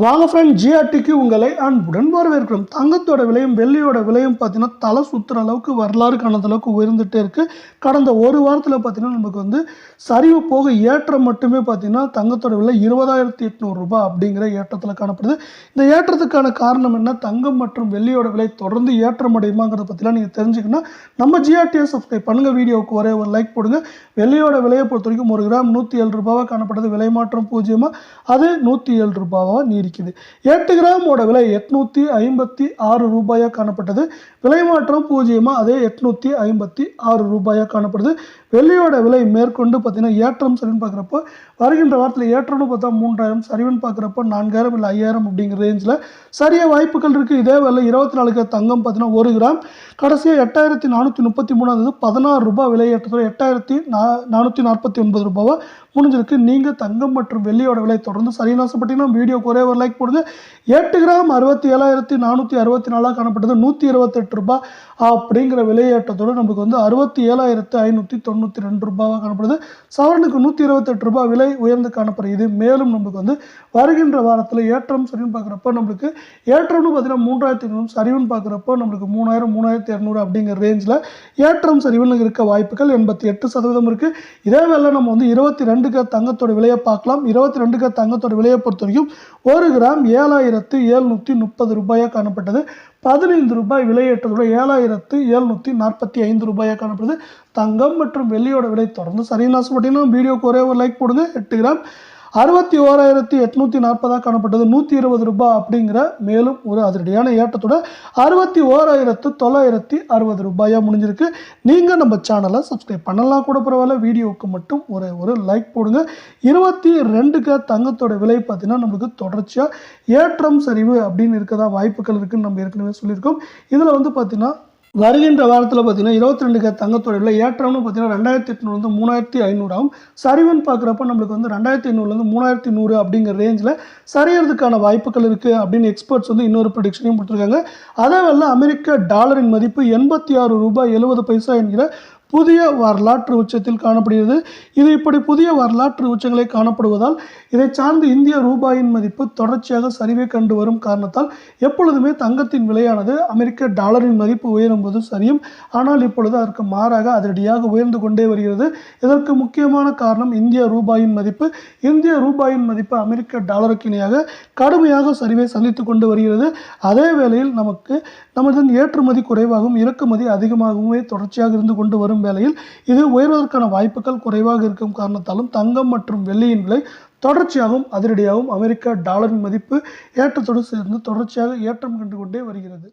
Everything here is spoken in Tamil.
வாங்க ஃப்ரெண்ட் ஜிஆர்டிக்கு உங்களை அன்புடன் வரவேற்கிறோம். தங்கத்தோட விலையும் வெள்ளியோட விலையும் பார்த்தீங்கன்னா தலை சுற்றுற அளவுக்கு வரலாறு காணாத அளவுக்கு உயர்ந்துகிட்டே இருக்குது கடந்த ஒரு வாரத்தில் பார்த்தீங்கன்னா நமக்கு வந்து சரிவு போக ஏற்றம் மட்டுமே பார்த்தீங்கன்னா தங்கத்தோட விலை இருபதாயிரத்தி எட்நூறுரூபா அப்படிங்கிற ஏற்றத்தில் காணப்படுது. இந்த ஏற்றத்துக்கான காரணம் என்ன? தங்கம் மற்றும் வெள்ளியோட விலை தொடர்ந்து ஏற்றம் அடையுமாங்கிறத பற்றிலாம் நீங்கள் தெரிஞ்சுக்கணும். நம்ம ஜிஆர்டியை சப்ஸ்கிரைப் பண்ணுங்கள் வீடியோவுக்கு ஒரே ஒரு லைக் போடுங்க. வெள்ளியோட விலையை பொறுத்த வரைக்கும் ஒரு கிராம் நூற்றி ஏழு ரூபாவாக காணப்படுது. விலை மாற்றம் பூஜ்ஜியமாக அது நூற்றி ஏழு ரூபாவாக நீடிக்குது எட்டு கிராமோட விலை எட்நூற்றி ஐம்பத்தி ஆறு ரூபாயாக காணப்பட்டது. விலை மாற்றம் பூஜ்ஜியமாக அதே எட்நூற்றி ஐம்பத்தி ஆறு ரூபாயாக காணப்படுது. வெள்ளியோட விலை மேற்கொண்டு பார்த்தீங்கன்னா ஏற்றம் சரின்னு பார்க்குறப்போ வருகின்ற வாரத்தில் ஏற்றம்னு பார்த்தா மூன்றாயிரம் சரிவுன்னு பார்க்குறப்போ நான்காயிரம் இல்லை ஐயாயிரம் அப்படிங்கிற ரேஞ்சில் சரிய வாய்ப்புகள் இருக்குது இதே வேலை இருபத்தி நாலு தங்கம் பார்த்தீங்கன்னா ஒரு கிராம். கடைசியாக எட்டாயிரத்தி நானூற்றி முப்பத்தி மூணாவது பதினாறு ரூபாய் விலை ஏற்றத்தில் எட்டாயிரத்தி நா நானூற்றி நாற்பத்தி ஒன்பது ரூபாவா முடிஞ்சிருக்கு. நீங்கள் தங்கம் மற்றும் வெள்ளியோட விலை தொடர்ந்து சரியான ஆசைப்பட்டீங்கன்னா வீடியோக்கு ஒரே ஒரு லைக் போடுங்க எட்டு கிராம் அறுபத்தி ஏழாயிரத்தி நானூற்றி அறுபத்தி நாலாக காணப்பட்டது. நூற்றி இருபத்தெட்டு ரூபாய் அப்படிங்கிற விலையேற்றத்தோடு நமக்கு வந்து அறுபத்தி ஏழாயிரத்து ஐநூற்றி தொண்ணூற்றி ரெண்டு ரூபாவாக காணப்படுது. சவரனுக்கு நூற்றி இருபத்தெட்டு ரூபாய் விலை உயர்ந்து காணப்படுகிறது. மேலும் நமக்கு வந்து வருகின்ற வாரத்தில் ஏற்றம் சரின்னு பார்க்குறப்ப நம்மளுக்கு ஏற்றம்னு பார்த்தீங்கன்னா மூன்றாயிரத்தி ஐநூறு சரிவுன்னு பார்க்குறப்போ நம்மளுக்கு மூணாயிரம் மூணாயிரத்தி இரநூறு அப்படிங்கிற ரேஞ்சில் ஏற்றம் சரிவுன்னு இருக்க வாய்ப்புகள் எண்பத்தி எட்டு சதவீதம் இருக்குது இதே வேளை நம்ம வந்து இருபத்தி ரெண்டுக்கு தங்கத்தோட விலையை பார்க்கலாம். இருபத்தி ரெண்டுக்கு தங்கத்தோட விலையை பொறுத்த வரைக்கும் ஒரு கிராம் ஏழாயிரத்து ஏழ்நூற்றி முப்பது ரூபாயாக காணப்பட்டது. பதினைந்து ரூபாய் விலையேற்றதோட ஏழாயிரத்து எழுநூற்றி நாற்பத்தி ஐந்து ரூபாயாக காணப்படுது. தங்கம் மற்றும் வெள்ளியோட விலை தொடர்ந்து சரியான ஆசைப்பட்டீங்கன்னா வீடியோக்கு ஒரே ஒரு லைக் போடுங்க. எட்டு கிராம் அறுபத்தி ஓராயிரத்தி எட்நூற்றி நாற்பதாக காணப்பட்டது. நூற்றி இருபது ரூபாய் அப்படிங்கிற மேலும் ஒரு அதிரடியான ஏற்றத்தோட அறுபத்தி ஓராயிரத்து தொள்ளாயிரத்தி அறுபது ரூபாயாக முடிஞ்சிருக்கு. நீங்கள் நம்ம சேனலை சப்ஸ்கிரைப் பண்ணலாம் கூட பரவாயில்ல. வீடியோவுக்கு மட்டும் ஒரு ஒரு லைக் போடுங்க. இருபத்தி ரெண்டுக்கு தங்கத்தோட விலை பார்த்தீங்கன்னா நம்மளுக்கு தொடர்ச்சியாக ஏற்றம் சரிவு அப்படின்னு இருக்கதா வாய்ப்புகள் இருக்குதுன்னு நம்ம ஏற்கனவே சொல்லியிருக்கோம். இதில் வந்து பார்த்தீங்கன்னா வருகின்ற வாரத்தில் பார்த்தீங்கன்னா இருபத்தி ரெண்டு கே தங்கத்தோட ஏற்றம்னு பார்த்தீங்கன்னா ரெண்டாயிரத்தி எட்நூறுலேருந்து மூணாயிரத்தி ஐநூறாகும் சரிவுன்னு பார்க்குறப்ப நம்மளுக்கு வந்து ரெண்டாயிரத்தி ஐநூறுலேருந்து மூணாயிரத்தி நூறு அப்படிங்கிற ரேஞ்சில் சரியறதுக்கான வாய்ப்புகள் இருக்குது அப்படின்னு எக்ஸ்பர்ட்ஸ் வந்து இன்னொரு ப்ரொடிக்ஷனையும் கொடுத்துருக்காங்க. அதே வேலை அமெரிக்க டாலரின் மதிப்பு எண்பத்தி ஆறு ரூபாய் எழுபது பைசா என்கிற புதிய வரலாற்று உச்சத்தில் காணப்படுகிறது. இது இப்படி புதிய வரலாற்று உச்சங்களை காணப்படுவதால் இதை சார்ந்து இந்திய ரூபாயின் மதிப்பு தொடர்ச்சியாக சரிவை கண்டு வரும் காரணத்தால் எப்பொழுதுமே தங்கத்தின் விலையானது அமெரிக்க டாலரின் மதிப்பு உயரும் போது சரியும் ஆனால் இப்பொழுது அதற்கு மாறாக அதிரடியாக உயர்ந்து கொண்டே வருகிறது. இதற்கு முக்கியமான காரணம் இந்திய ரூபாயின் மதிப்பு. இந்திய ரூபாயின் மதிப்பு அமெரிக்க டாலருக்கு இணையாக கடுமையாக சரிவை சந்தித்து கொண்டு வருகிறது. அதே வேளையில் நமக்கு நமது ஏற்றுமதி குறைவாகவும் இறக்குமதி அதிகமாகவுமே தொடர்ச்சியாக இருந்து கொண்டு வரும் வரும் வேளையில் இது உயர்வதற்கான வாய்ப்புகள் குறைவாக இருக்கும் காரணத்தாலும் தங்கம் மற்றும் வெள்ளியின் விலை தொடர்ச்சியாகவும் அதிரடியாகவும் அமெரிக்க டாலரின் மதிப்பு ஏற்றத்தோடு சேர்ந்து தொடர்ச்சியாக ஏற்றம் கண்டு கொண்டே வருகிறது.